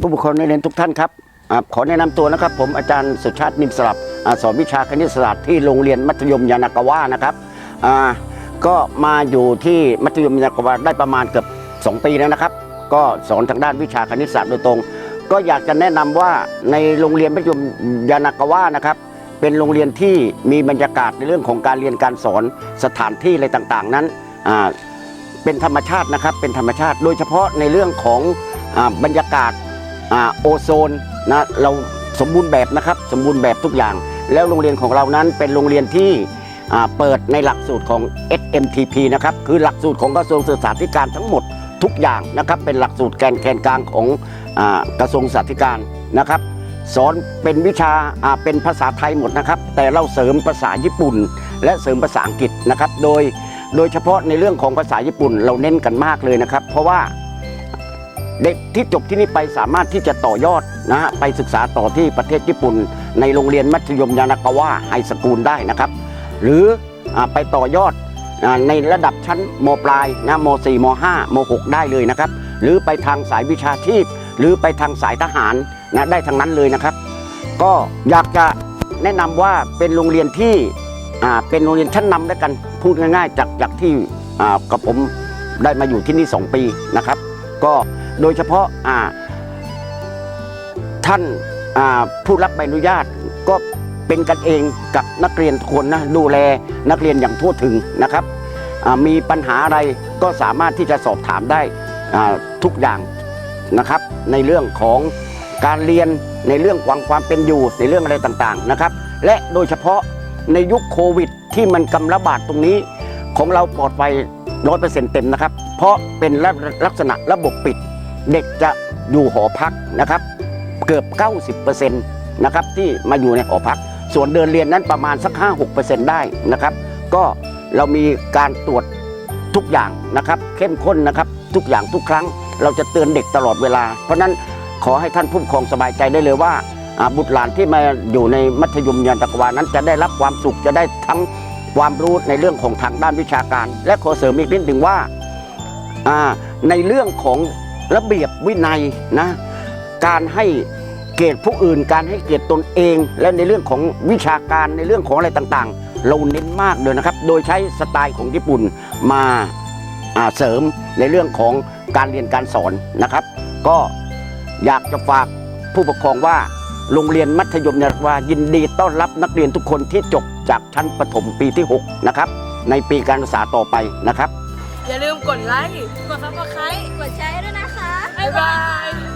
ผู้ปกครองนักเรียนทุกท่านครับอขอแนะนำตัวนะครับ ผมอาจารย์สุชาตินิมสลับอสอนวิชาคณิตศาสตร์ที่โรงเรียนมัธยมยานากาวะนะครับก็มาอยู่ที่มัธยมยานากาวะได้ประมาณเกือบ2 ปีแล้วนะครับ ก็สอนทางด้านวิชาคณิตศาสตร์โดยตรง ก็อยากจะแนะนำว่าในโรงเรียนมัธยมยานากาวะนะครับเป็นโรงเรียนที่มีบรรยากาศในเรื่องของการเรียนการสอนสถานที่อะไรต่างๆ นั้นเป็นธรรมชาตินะครับเป็นธรรมชาติ โดยเฉพาะในเรื่องของอบรรยากาศ โอโซนนะเราสมบูรณ์แบบนะครับสมบูรณ์แบบทุกอย่าง แล้วโรงเรียนของเรานั้นเป็นโรงเรียนที่เปิดในหลักสูตรของ SMTP นะครับคือหลักสูตรของกระทรวงศึกษาธิการทั้งหมดทุกอย่างนะครับเป็นหลักสูตรแกนแกนกลางของอกระทรวงศึกษาธิการนะครับ สอนเป็นวิชาเป็นภาษาไทยหมดนะครับ แต่เราเสริมภาษาญี่ปุ่น และเสริมภาษาอังกฤษนะครับ โดยโดยเฉพาะในเรื่องของภาษาญี่ปุ่นเราเน้นกันมากเลยนะครับ เพราะว่า เด็กที่จบที่นี่ไปสามารถที่จะต่อยอดนะฮะไปศึกษาต่อที่ประเทศญี่ปุ่น ในโรงเรียนมัธยมยานากาวะไฮสคูลได้นะครับ หรืออไปต่อยอดอในระดับชั้นมปลายนะม .4 ม .5 ม .6 ได้เลยนะครับ หรือไปทางสายวิชาชีพ หรือไปทางสายทหารนะได้ทั้งนั้นเลยนะครับ ก็อยากจะแนะนำว่าเป็นโรงเรียนที่เป็นโรงเรียนชั้นนำด้วยกันพูดง่ายๆ จากจากที่กับผมได้มาอยู่ที่นี่ 2 ปีนะครับ ก็ โดยเฉพาะท่านผู้รับใบอนุญาตก็เป็นกันเองกับนักเรียนทุกคนนะดูแลนักเรียนอย่างทั่วถึงนะครับมีปัญหาอะไรก็สามารถที่จะสอบถามได้ทุกอย่างนะครับ ในเรื่องของการเรียนในเรื่องความความเป็นอยู่ในเรื่องอะไรต่างๆนะครับ และโดยเฉพาะในยุคโควิด ที่มันกำระบาดตรงนี้ ของเราปลอดภัยร้อยเปอร์เซ็นต์เต็มนะครับ เพราะเป็นลักษณะระบบปิด เด็กจะอยู่หอพักนะครับ เกือบ 90%นะครับที่มาอยู่ในหอพัก ส่วนเดินเรียนนั้นประมาณสัก 5-6%ได้นะครับ ก็เรามีการตรวจทุกอย่างนะครับ เข้มข้นนะครับ ทุกอย่างทุกครั้ง เราจะเตือนเด็กตลอดเวลา เพราะฉะนั้นขอให้ท่านผู้ปกครองสบายใจได้เลยว่าบุตรหลานที่มาอยู่ในมัธยมยานตะวานั้น จะได้รับความสุขจะได้ทั้งความรู้ในเรื่องของทางด้านวิชาการ และขอเสริมอีกนิดหนึ่งว่าในเรื่องของ ระเบียบวินัยนะการให้เกียรติผู้อื่น การให้เกียรติตนเอง และในเรื่องของวิชาการในเรื่องของอะไรต่างๆ เราเน้นมากเลยนะครับ โดยใช้สไตล์ของญี่ปุ่นมาาเสริมในเรื่องของการเรียนการสอนนะครับ ก็อยากจะฝากผู้ปกครองว่าโรงเรียนมัธยมยานาวายินดีต้อนรับนักเรียนทุกคนที่จบจากชั้นประถมปีที่ 6 นะครับ ในปีการศึกษาต่อไปนะครับ อย่าลืมกดไลค์ กดซับสไครต์กดแชร์ให้ด้วยนะคะ บ๊ายบาย